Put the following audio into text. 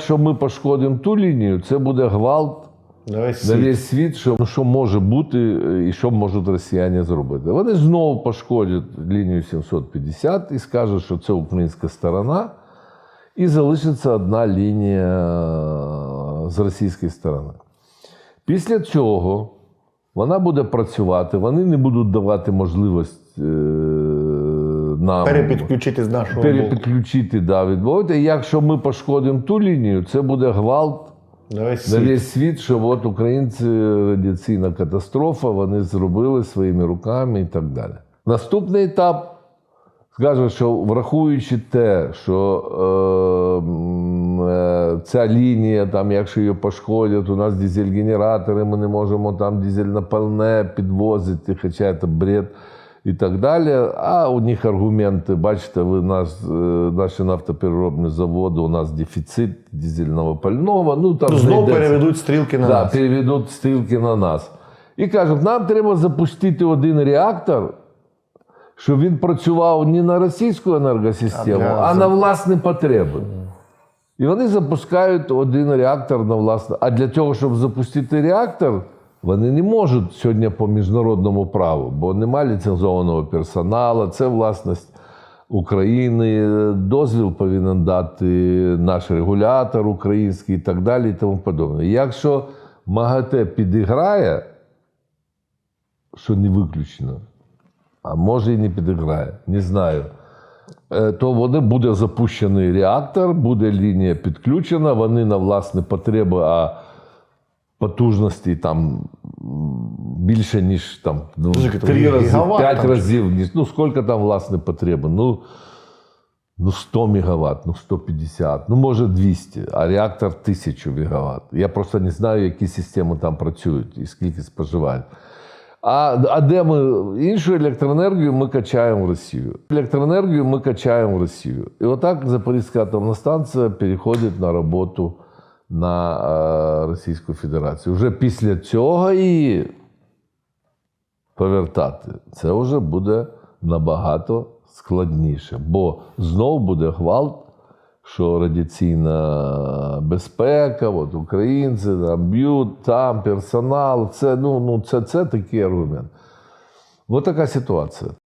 якщо ми пошкодимо ту лінію, це буде гвалт На весь на світ. весь світ, що, ну, що може бути е, і що можуть росіяни зробити. Вони знову пошкодять лінію 750 і скажуть, що це українська сторона, і залишиться одна лінія е, з російської сторони. Після цього вона буде працювати, вони не будуть давати можливість е, нам Перепідключити з нашого боку. перепідключити да, відмовити. І якщо ми пошкодимо ту лінію, це буде гвалт На весь на світ. весь світ, що от українці радіаційна катастрофа, вони зробили своїми руками і так далі. Наступний етап скаже, що врахуючи те, що е, е, ця лінія, там, якщо її пошкодять, у нас дизель-генератори, ми не можемо там дизельне пальне підвозити, хоча це бред. І так далі. А у них аргументи, бачите, ви нас, е, наші нафтопереробні заводи, у нас дефіцит дизельного пального. Ну, там Ну, Знову переведуть стрілки на Да, нас. переведуть стрілки на нас. І кажуть, нам треба запустити один реактор, щоб він працював не на російську енергосистему, А а, на власні потреби. І вони запускають один реактор на власне. А для того, щоб запустити реактор, вони не можуть сьогодні по міжнародному праву, бо немає ліцензованого персоналу, це власність України. Дозвіл повинен дати наш регулятор український і так далі, і тому подобне. Якщо МАГАТЕ підіграє, що не виключено, а може і не підіграє, не знаю. Е, То вони буде запущений реактор, буде лінія підключена, вони на власні потреби, а потужності там більше, ніж там ну, три рази, п'ять разів, ніж, ну скільки там власні потреби? Ну, ну 100 мегаватт, ну 150, ну може 200, а реактор 1000 мегаватт. Я просто не знаю, які системи там працюють і скільки споживають. А, а де ми іншу електроенергію ми качаємо в Росію. Електроенергію ми качаємо в Росію. І отак Запорізька атомна станція переходить на роботу на е, Російську Федерацію. Вже після цього її повертати це вже буде набагато складніше, бо знов буде гвалт, що радіаційна безпека, от українці там б'ють, там персонал, це, ну, ну, це, це такий аргумент. Ось така ситуація.